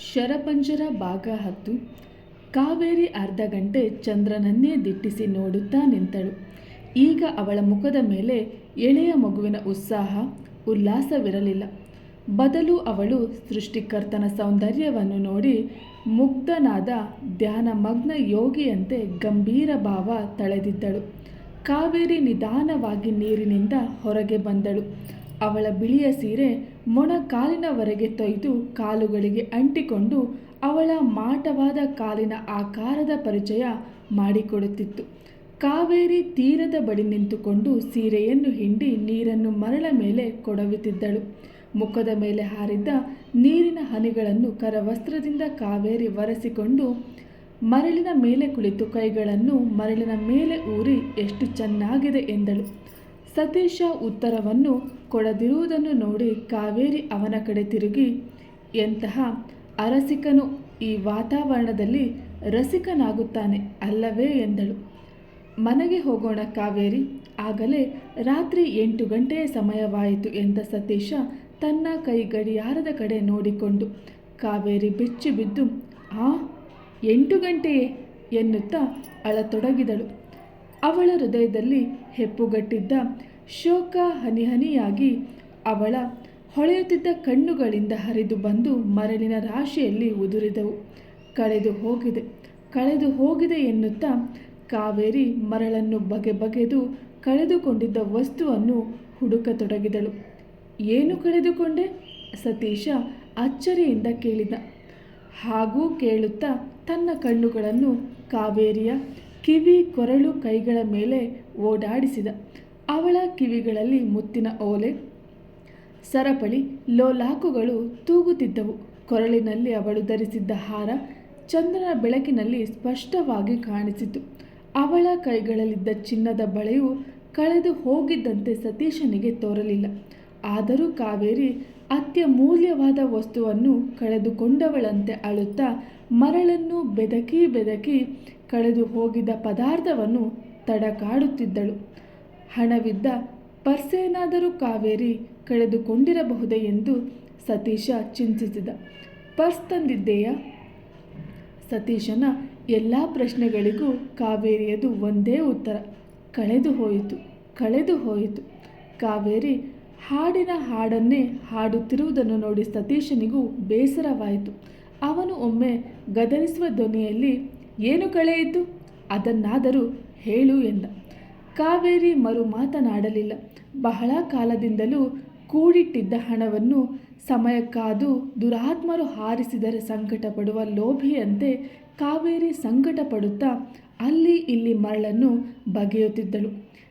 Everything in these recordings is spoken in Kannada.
ಶರಪಂಜರ ಭಾಗ ಹತ್ತು. ಕಾವೇರಿ ಅರ್ಧ ಗಂಟೆ ಚಂದ್ರನನ್ನೇ ದಿಟ್ಟಿಸಿ ನೋಡುತ್ತಾ ನಿಂತಳು. ಈಗ ಅವಳ ಮುಖದ ಮೇಲೆ ಎಳೆಯ ಮಗುವಿನ ಉತ್ಸಾಹ, ಉಲ್ಲಾಸವಿರಲಿಲ್ಲ. ಬದಲು ಅವಳು ಸೃಷ್ಟಿಕರ್ತನ ಸೌಂದರ್ಯವನ್ನು ನೋಡಿ ಮುಗ್ಧನಾದ ಧ್ಯಾನಮಗ್ನ ಯೋಗಿಯಂತೆ ಗಂಭೀರ ಭಾವ ತಳೆದಿದ್ದಳು. ಕಾವೇರಿ ನಿಧಾನವಾಗಿ ನೀರಿನಿಂದ ಹೊರಗೆ ಬಂದಳು. ಅವಳ ಬಿಳಿಯ ಸೀರೆ ಮೊಣಕಾಲಿನವರೆಗೆ ತೊಯ್ದು ಕಾಲುಗಳಿಗೆ ಅಂಟಿಕೊಂಡು ಅವಳ ಮಾಟವಾದ ಕಾಲಿನ ಆಕಾರದ ಪರಿಚಯ ಮಾಡಿಕೊಡುತ್ತಿತ್ತು. ಕಾವೇರಿ ತೀರದ ಬಳಿ ನಿಂತುಕೊಂಡು ಸೀರೆಯನ್ನು ಹಿಂಡಿ ನೀರನ್ನು ಮರಳ ಮೇಲೆ ಕೊಡವುತ್ತಿದ್ದಳು ಮುಖದ ಮೇಲೆ ಹಾರಿದ್ದ ನೀರಿನ ಹನಿಗಳನ್ನು ಕರವಸ್ತ್ರದಿಂದ ಕಾವೇರಿ ಒರೆಸಿಕೊಂಡು ಮರಳಿನ ಮೇಲೆ ಕುಳಿತು ಕೈಗಳನ್ನು ಮರಳಿನ ಮೇಲೆ ಊರಿ ಎಷ್ಟು ಚೆನ್ನಾಗಿದೆ ಎಂದಳು. ಸತೀಶ ಉತ್ತರವನ್ನು ಕೊಡದಿರುವುದನ್ನು ನೋಡಿ ಕಾವೇರಿ ಅವನ ಕಡೆ ತಿರುಗಿ, ಎಂತಹ ಅರಸಿಕನು ಈ ವಾತಾವರಣದಲ್ಲಿ ರಸಿಕನಾಗುತ್ತಾನೆ ಅಲ್ಲವೇ ಎಂದಳು. ಮನೆಗೆ ಹೋಗೋಣ ಕಾವೇರಿ, ಆಗಲೇ ರಾತ್ರಿ ಎಂಟು ಗಂಟೆಯ ಸಮಯವಾಯಿತು ಎಂದ ಸತೀಶ ತನ್ನ ಕೈ ಗಡಿಯಾರದ ಕಡೆ ನೋಡಿಕೊಂಡು, ಕಾವೇರಿ ಬೆಚ್ಚಿ ಬಿದ್ದು, ಆ, ಎಂಟು ಗಂಟೆಯೇ? ಎನ್ನುತ್ತಾ ಅಳತೊಡಗಿದಳು. ಅವಳ ಹೃದಯದಲ್ಲಿ ಹೆಪ್ಪುಗಟ್ಟಿದ್ದ ಶೋಕ ಹನಿಹನಿಯಾಗಿ ಅವಳ ಹೊಳೆಯುತ್ತಿದ್ದ ಕಣ್ಣುಗಳಿಂದ ಹರಿದು ಬಂದು ಮರಳಿನ ರಾಶಿಯಲ್ಲಿ ಉದುರಿದವು. ಕಳೆದು ಹೋಗಿದೆ ಕಳೆದು ಹೋಗಿದೆ ಎನ್ನುತ್ತಾ ಕಾವೇರಿ ಮರಳನ್ನು ಬಗೆ ಬಗೆದು ಕಳೆದುಕೊಂಡಿದ್ದ ವಸ್ತುವನ್ನು ಹುಡುಕತೊಡಗಿದಳು. ಏನು ಕಳೆದುಕೊಂಡೆ? ಸತೀಶ ಅಚ್ಚರಿಯಿಂದ ಕೇಳಿದ. ಹಾಗೂ ಕೇಳುತ್ತಾ ತನ್ನ ಕಣ್ಣುಗಳನ್ನು ಕಾವೇರಿಯ ಕಿವಿ ಕೊರಳು ಕೈಗಳ ಮೇಲೆ ಓಡಾಡಿಸಿದ. ಅವಳ ಕಿವಿಗಳಲ್ಲಿ ಮುತ್ತಿನ ಓಲೆ, ಸರಪಳಿ, ಲೋಲಾಕುಗಳು ತೂಗುತ್ತಿದ್ದವು. ಕೊರಳಿನಲ್ಲಿ ಅವಳು ಧರಿಸಿದ್ದ ಹಾರ ಚಂದ್ರನ ಬೆಳಕಿನಲ್ಲಿ ಸ್ಪಷ್ಟವಾಗಿ ಕಾಣಿಸಿತು. ಅವಳ ಕೈಗಳಲ್ಲಿದ್ದ ಚಿನ್ನದ ಬಳೆಯು ಕಳೆದು ಹೋಗಿದ್ದಂತೆ ಸತೀಶನಿಗೆ ತೋರಲಿಲ್ಲ. ಆದರೂ ಕಾವೇರಿ ಅತ್ಯಮೂಲ್ಯವಾದ ವಸ್ತುವನ್ನು ಕಳೆದುಕೊಂಡವಳಂತೆ ಅಳುತ್ತಾ ಮರಳನ್ನು ಬೆದಕಿ ಬೆದಕಿ ಕಳೆದು ಹೋಗಿದ್ದ ಪದಾರ್ಥವನ್ನು ತಡಕಾಡುತ್ತಿದ್ದಳು. ಹಣವಿದ್ದ ಪರ್ಸೇನಾದರೂ ಕಾವೇರಿ ಕಳೆದುಕೊಂಡಿರಬಹುದೇ ಎಂದು ಸತೀಶ ಚಿಂತಿಸಿದ. ಪರ್ಸ್ ತಂದಿದ್ದೆಯಾ? ಸತೀಶನ ಎಲ್ಲ ಪ್ರಶ್ನೆಗಳಿಗೂ ಕಾವೇರಿಯದು ಒಂದೇ ಉತ್ತರ. ಕಳೆದು ಹೋಯಿತು ಕಳೆದು ಹೋಯಿತು. ಕಾವೇರಿ ಹಾಡಿನ ಹಾಡನ್ನೇ ಹಾಡುತ್ತಿರುವುದನ್ನು ನೋಡಿ ಸತೀಶನಿಗೂ ಬೇಸರವಾಯಿತು. ಅವನು ಒಮ್ಮೆ ಗದರಿಸುವ ಧ್ವನಿಯಲ್ಲಿ, ಏನು ಕಳೆಯಿತು ಅದನ್ನಾದರೂ ಹೇಳು ಎಂದ. ಕಾವೇರಿ ಮರು ಮಾತನಾಡಲಿಲ್ಲ. ಬಹಳ ಕಾಲದಿಂದಲೂ ಕೂಡಿಟ್ಟಿದ್ದ ಹಣವನ್ನು ಸಮಯಕ್ಕಾದು ದುರಾತ್ಮರು ಹಾರಿಸಿದರೆ ಸಂಕಟ ಪಡುವ ಲೋಭಿಯಂತೆ ಕಾವೇರಿ ಸಂಕಟ ಪಡುತ್ತಾ ಅಲ್ಲಿ ಇಲ್ಲಿ ಮರಳನ್ನು ಬಗೆಯುತ್ತಿದ್ದಳು.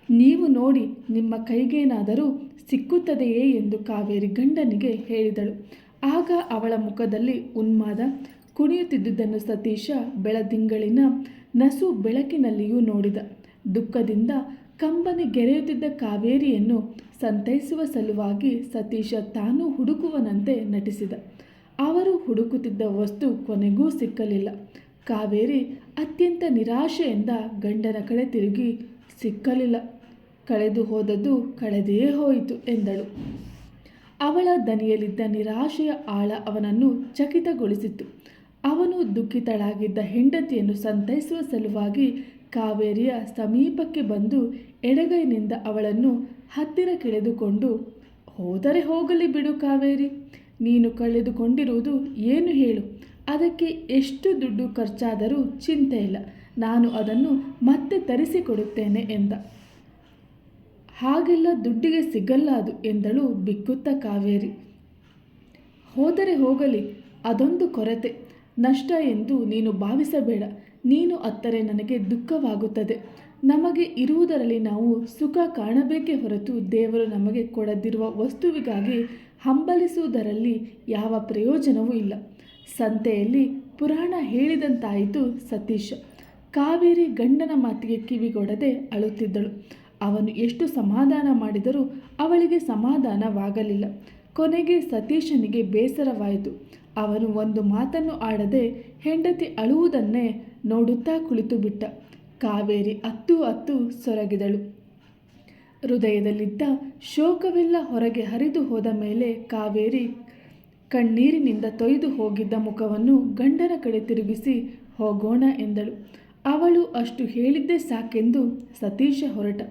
ನೀವು ನೋಡಿ, ನಿಮ್ಮ ಕೈಗೇನಾದರೂ ಸಿಕ್ಕುತ್ತದೆಯೇ ಎಂದು ಕಾವೇರಿ ಗಂಡನಿಗೆ ಹೇಳಿದಳು. ಆಗ ಅವಳ ಮುಖದಲ್ಲಿ ಉನ್ಮಾದ, ಕುಣಿಯುತ್ತಿದ್ದುದನ್ನು ಸತೀಶ ಬೆಳದಿಂಗಳಿನ ನಸು ಬೆಳಕಿನಲ್ಲಿಯೂ ನೋಡಿದ. ದುಃಖದಿಂದ ಕಂಬನಿ ಗೆರೆಯುತ್ತಿದ್ದ ಕಾವೇರಿಯನ್ನು ಸಂತೈಸುವ ಸಲುವಾಗಿ ಸತೀಶ ತಾನು ಹುಡುಕುವನಂತೆ ನಟಿಸಿದ. ಅವರು ಹುಡುಕುತ್ತಿದ್ದ ವಸ್ತು ಕೊನೆಗೂ ಸಿಕ್ಕಲಿಲ್ಲ. ಕಾವೇರಿ ಅತ್ಯಂತ ನಿರಾಶೆಯಿಂದ ಗಂಡನ ಕಡೆ ತಿರುಗಿ ಸಿಕ್ಕಲಿಲ್ಲ. ಕಳೆದು ಹೋದದ್ದು ಕಳೆದೇ ಹೋಯಿತು ಎಂದಳು. ಅವಳ ದನಿಯಲ್ಲಿದ್ದ ನಿರಾಶೆಯ ಆಳ ಅವನನ್ನು ಚಕಿತಗೊಳಿಸಿತು ಅವನು ದುಃಖಿತಳಾಗಿದ್ದ ಹೆಂಡತಿಯನ್ನು ಸಂತೈಸುವ ಸಲುವಾಗಿ ಕಾವೇರಿಯ ಸಮೀಪಕ್ಕೆ ಬಂದು ಎಡಗೈನಿಂದ ಅವಳನ್ನು ಹತ್ತಿರ ಕೆಳೆದುಕೊಂಡು, ಹೋದರೆ ಹೋಗಲಿ ಬಿಡು ಕಾವೇರಿ, ನೀನು ಕಳೆದುಕೊಂಡಿರುವುದು ಏನು ಹೇಳು? ಅದಕ್ಕೆ ಎಷ್ಟು ದುಡ್ಡು ಖರ್ಚಾದರೂ ಚಿಂತೆ ಇಲ್ಲ. ನಾನು ಅದನ್ನು ಮತ್ತೆ ತರಿಸಿಕೊಡುತ್ತೇನೆ ಎಂದ. ಹಾಗೆಲ್ಲ ದುಡ್ಡಿಗೆ ಸಿಗಲ್ಲ ಅದು ಎಂದಳು ಬಿಕ್ಕುತ್ತ ಕಾವೇರಿ. ಹೋದರೆ ಹೋಗಲಿ, ಅದೊಂದು ಕೊರತೆ. ನಷ್ಟ ಎಂದು ನೀನು ಭಾವಿಸಬೇಡ. ನೀನು ಅತ್ತರೆ ನನಗೆ ದುಃಖವಾಗುತ್ತದೆ. ನಮಗೆ ಇರುವುದರಲ್ಲಿ ನಾವು ಸುಖ ಕಾಣಬೇಕೇ ಹೊರತು ದೇವರು ನಮಗೆ ಕೊಡದಿರುವ ವಸ್ತುವಿಗಾಗಿ ಹಂಬಲಿಸುವುದರಲ್ಲಿ ಯಾವ ಪ್ರಯೋಜನವೂ ಇಲ್ಲ. ಸಂತೆಯಲ್ಲಿ ಪುರಾಣ ಹೇಳಿದಂತಾಯಿತು ಸತೀಶ. ಕಾವೇರಿ ಗಂಡನ ಮಾತಿಗೆ ಕಿವಿಗೊಡದೆ ಅಳುತ್ತಿದ್ದಳು. ಅವನು ಎಷ್ಟು ಸಮಾಧಾನ ಮಾಡಿದರೂ ಅವಳಿಗೆ ಸಮಾಧಾನವಾಗಲಿಲ್ಲ. ಕೊನೆಗೆ ಸತೀಶನಿಗೆ ಬೇಸರವಾಯಿತು. ಅವನು ಒಂದು ಮಾತನ್ನು ಆಡದೆ ಹೆಂಡತಿ ಅಳುವುದನ್ನೇ ನೋಡುತ್ತಾ ಕುಳಿತು ಬಿಟ್ಟ. ಕಾವೇರಿ ಅತ್ತು ಅತ್ತು ಸೊರಗಿದಳು. ಹೃದಯದಲ್ಲಿದ್ದ ಶೋಕವೆಲ್ಲ ಹೊರಗೆ ಹರಿದು ಹೋದ ಮೇಲೆ ಕಾವೇರಿ ಕಣ್ಣೀರಿನಿಂದ ತೊಯ್ದು ಹೋಗಿದ್ದ ಮುಖವನ್ನು ಗಂಡನ ಕಡೆ ತಿರುಗಿಸಿ, ಹೋಗೋಣ ಎಂದಳು. ಅವಳು ಅಷ್ಟು ಹೇಳಿದ್ದೇ ಸಾಕೆಂದು ಸತೀಶ ಹೊರಟ.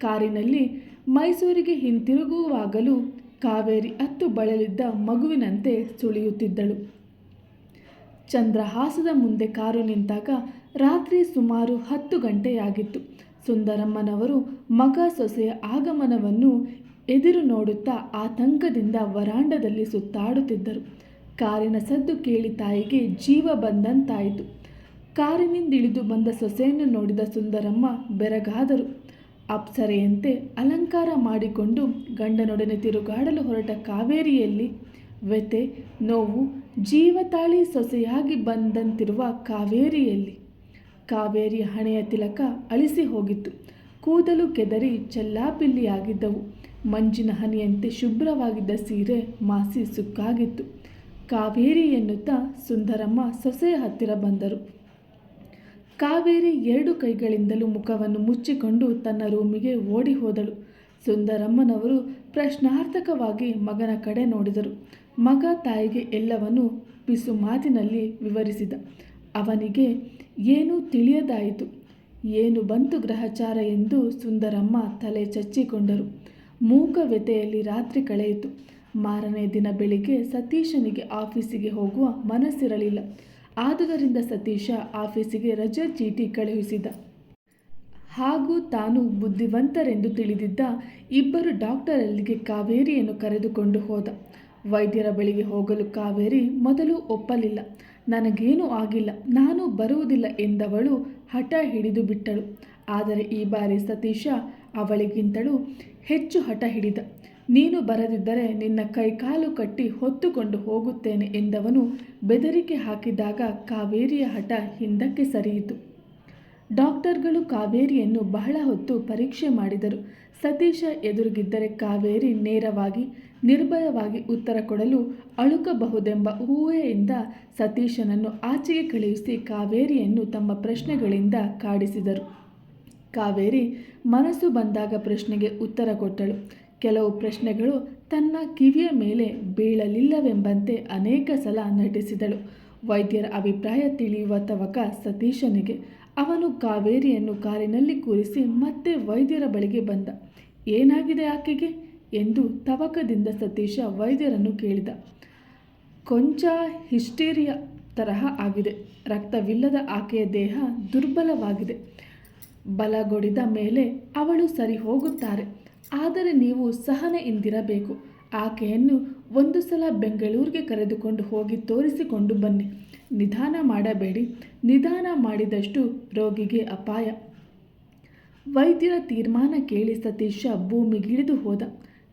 ಕಾರಿನಲ್ಲಿ ಮೈಸೂರಿಗೆ ಹಿಂತಿರುಗುವಾಗಲೂ ಕಾವೇರಿ ಹತ್ತು ಬಳಲಿದ್ದ ಮಗುವಿನಂತೆ ಸುಳಿಯುತ್ತಿದ್ದಳು. ಚಂದ್ರಹಾಸದ ಮುಂದೆ ಕಾರು ನಿಂತಾಗ ರಾತ್ರಿ ಸುಮಾರು ಹತ್ತು ಗಂಟೆಯಾಗಿತ್ತು. ಸುಂದರಮ್ಮನವರು ಮಗ ಸೊಸೆಯ ಆಗಮನವನ್ನು ಎದುರು ನೋಡುತ್ತಾ ಆತಂಕದಿಂದ ವರಾಂಡದಲ್ಲಿ ಸುತ್ತಾಡುತ್ತಿದ್ದರು. ಕಾರಿನ ಸದ್ದು ಕೇಳಿ ತಾಯಿಗೆ ಜೀವ ಬಂದಂತಾಯಿತು. ಕಾರಿನಿಂದಿಳಿದು ಬಂದ ಸೊಸೆಯನ್ನು ನೋಡಿದ ಸುಂದರಮ್ಮ ಬೆರಗಾದರು. ಅಪ್ಸರೆಯಂತೆ ಅಲಂಕಾರ ಮಾಡಿಕೊಂಡು ಗಂಡನೊಡನೆ ತಿರುಗಾಡಲು ಹೊರಟ ಕಾವೇರಿಯಲ್ಲಿ ವ್ಯತೆ ನೋವು, ಜೀವತಾಳಿ ಸೊಸೆಯಾಗಿ ಬಂದಂತಿರುವ ಕಾವೇರಿಯಲ್ಲಿ. ಕಾವೇರಿಯ ಹಣೆಯ ತಿಲಕ ಅಳಿಸಿ ಹೋಗಿತ್ತು. ಕೂದಲು ಕೆದರಿ ಚೆಲ್ಲಾಪಿಲ್ಲಿಯಾಗಿದ್ದವು. ಮಂಜಿನ ಹನಿಯಂತೆ ಶುಭ್ರವಾಗಿದ್ದ ಸೀರೆ ಮಾಸಿ ಸುಕ್ಕಾಗಿತ್ತು. ಕಾವೇರಿ ಎನ್ನುತ್ತಾ ಸುಂದರಮ್ಮ ಸೊಸೆಯ ಹತ್ತಿರ ಬಂದರು. ಕಾವೇರಿ ಎರಡು ಕೈಗಳಿಂದಲೂ ಮುಖವನ್ನು ಮುಚ್ಚಿಕೊಂಡು ತನ್ನ ರೂಮಿಗೆ ಓಡಿ ಹೋದಳು. ಸುಂದರಮ್ಮನವರು ಪ್ರಶ್ನಾರ್ಥಕವಾಗಿ ಮಗನ ಕಡೆ ನೋಡಿದರು. ಮಗ ತಾಯಿಗೆ ಎಲ್ಲವನ್ನು ಬಿಸು ಮಾತಿನಲ್ಲಿ ವಿವರಿಸಿದ. ಅವನಿಗೆ, ಏನೂ ತಿಳಿಯದಾಯಿತು? ಏನು ಬಂತು ಗ್ರಹಚಾರ? ಎಂದು ಸುಂದರಮ್ಮ ತಲೆ ಚಚ್ಚಿಕೊಂಡರು. ಮೂಕ ವ್ಯತೆಯಲ್ಲಿ ರಾತ್ರಿ ಕಳೆಯಿತು. ಮಾರನೇ ದಿನ ಬೆಳಿಗ್ಗೆ ಸತೀಶನಿಗೆ ಆಫೀಸಿಗೆ ಹೋಗುವ ಮನಸ್ಸಿರಲಿಲ್ಲ. ಆದುದರಿಂದ ಸತೀಶ ಆಫೀಸಿಗೆ ರಜಾ ಚೀಟಿ ಕಳುಹಿಸಿದ. ಹಾಗೂ ತಾನು ಬುದ್ಧಿವಂತರೆಂದು ತಿಳಿದಿದ್ದ ಇಬ್ಬರು ಡಾಕ್ಟರ್ ಅಲ್ಲಿಗೆ ಕಾವೇರಿಯನ್ನು ಕರೆದುಕೊಂಡು ಹೋದ. ವೈದ್ಯರ ಬಳಿಗೆ ಹೋಗಲು ಕಾವೇರಿ ಮೊದಲು ಒಪ್ಪಲಿಲ್ಲ. ನನಗೇನೂ ಆಗಿಲ್ಲ, ನಾನು ಬರುವುದಿಲ್ಲ ಎಂದವಳು ಹಠ ಹಿಡಿದು ಬಿಟ್ಟಳು. ಆದರೆ ಈ ಬಾರಿ ಸತೀಶ ಅವಳಿಗಿಂತಲೂ ಹೆಚ್ಚು ಹಠ ಹಿಡಿದ. ನೀನು ಬರದಿದ್ದರೆ ನಿನ್ನ ಕೈಕಾಲು ಕಟ್ಟಿ ಹೊತ್ತುಕೊಂಡು ಹೋಗುತ್ತೇನೆ ಎಂದವನು ಬೆದರಿಕೆ ಹಾಕಿದಾಗ ಕಾವೇರಿಯ ಹಠ ಹಿಂದಕ್ಕೆ ಸರಿಯಿತು. ಡಾಕ್ಟರ್ಗಳು ಕಾವೇರಿಯನ್ನು ಬಹಳ ಹೊತ್ತು ಪರೀಕ್ಷೆ ಮಾಡಿದರು. ಸತೀಶ ಎದುರುಗಿದ್ದರೆ ಕಾವೇರಿ ನೇರವಾಗಿ, ನಿರ್ಭಯವಾಗಿ ಉತ್ತರ ಕೊಡಲು ಅಳುಕಬಹುದೆಂಬ ಊಹೆಯಿಂದ ಸತೀಶನನ್ನು ಆಚೆಗೆ ಕಳುಹಿಸಿ ಕಾವೇರಿಯನ್ನು ತಮ್ಮ ಪ್ರಶ್ನೆಗಳಿಂದ ಕಾಡಿಸಿದರು. ಕಾವೇರಿ ಮನಸ್ಸು ಬಂದಾಗ ಪ್ರಶ್ನೆಗೆ ಉತ್ತರ ಕೊಟ್ಟಳು. ಕೆಲವು ಪ್ರಶ್ನೆಗಳು ತನ್ನ ಕಿವಿಯ ಮೇಲೆ ಬೀಳಲಿಲ್ಲವೆಂಬಂತೆ ಅನೇಕ ಸಲ ನಟಿಸಿದಳು. ವೈದ್ಯರ ಅಭಿಪ್ರಾಯ ತಿಳಿಯುವ ತವಕ ಸತೀಶನಿಗೆ. ಅವನು ಕಾವೇರಿಯನ್ನು ಕಾರಿನಲ್ಲಿ ಕೂರಿಸಿ ಮತ್ತೆ ವೈದ್ಯರ ಬಳಿಗೆ ಬಂದ. ಏನಾಗಿದೆ ಆಕೆಗೆ? ಎಂದು ತವಕದಿಂದ ಸತೀಶ ವೈದ್ಯರನ್ನು ಕೇಳಿದ. ಕೊಂಚ ಹಿಸ್ಟೀರಿಯ ತರಹ ಆಗಿದೆ. ರಕ್ತವಿಲ್ಲದ ಆಕೆಯ ದೇಹ ದುರ್ಬಲವಾಗಿದೆ. ಬಲಗೊಡಿದ ಮೇಲೆ ಅವಳು ಸರಿ ಹೋಗುತ್ತಾರೆ. ಆದರೆ ನೀವು ಸಹನೆಯಿಂದಿರಬೇಕು ಆಕೆಯನ್ನು ಒಂದು ಸಲ ಬೆಂಗಳೂರಿಗೆ ಕರೆದುಕೊಂಡು ಹೋಗಿ ತೋರಿಸಿಕೊಂಡು ಬನ್ನಿ. ನಿಧಾನ ಮಾಡಬೇಡಿ. ನಿಧಾನ ಮಾಡಿದಷ್ಟು ರೋಗಿಗೆ ಅಪಾಯ. ವೈದ್ಯರ ತೀರ್ಮಾನ ಕೇಳಿ ಸತೀಶ ಭೂಮಿಗಿಳಿದು ಹೋದ.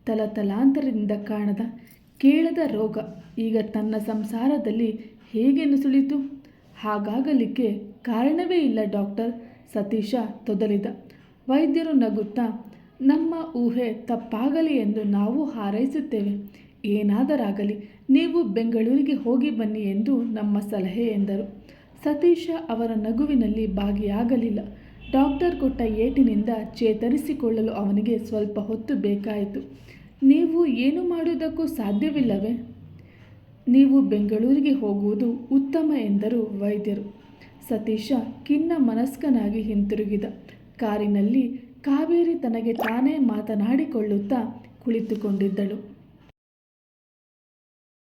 ತಲತಲಾಂತರದಿಂದ ಕಾಣದ ಕೇಳದ ರೋಗ. ಈಗ ತನ್ನ ಸಂಸಾರದಲ್ಲಿ ಹೇಗೆ ನುಸುಳಿತು? ಹಾಗಾಗಲಿಕ್ಕೆ ಕಾರಣವೇ ಇಲ್ಲ ಡಾಕ್ಟರ್. ಸತೀಶ ತೊದಲಿದ. ವೈದ್ಯರು ನಗುತ್ತಾ ನಮ್ಮ ಊಹೆ ತಪ್ಪಾಗಲಿ ಎಂದು ನಾವು ಹಾರೈಸುತ್ತೇವೆ. ಏನಾದರಾಗಲಿ, ನೀವು ಬೆಂಗಳೂರಿಗೆ ಹೋಗಿ ಬನ್ನಿ ಎಂದು ನಮ್ಮ ಸಲಹೆ ಎಂದರು. ಸತೀಶ ಅವರ ನಗುವಿನಲ್ಲಿ ಭಾಗಿಯಾಗಲಿಲ್ಲ. ಡಾಕ್ಟರ್ ಕೊಟ್ಟ ಏಟಿನಿಂದ ಚೇತರಿಸಿಕೊಳ್ಳಲು ಅವನಿಗೆ ಸ್ವಲ್ಪ ಹೊತ್ತು ಬೇಕಾಯಿತು. ನೀವು ಏನು ಮಾಡುವುದಕ್ಕೂ ಸಾಧ್ಯವಿಲ್ಲವೇ? ನೀವು ಬೆಂಗಳೂರಿಗೆ ಹೋಗುವುದು ಉತ್ತಮ ಎಂದರು ವೈದ್ಯರು. ಸತೀಶ ಖಿನ್ನ ಮನಸ್ಕನಾಗಿ ಹಿಂತಿರುಗಿದ. ಕಾರಿನಲ್ಲಿ ಕಾವೇರಿ ತನಗೆ ತಾನೇ ಮಾತನಾಡಿಕೊಳ್ಳುತ್ತಾ ಕುಳಿತುಕೊಂಡಿದ್ದಳು.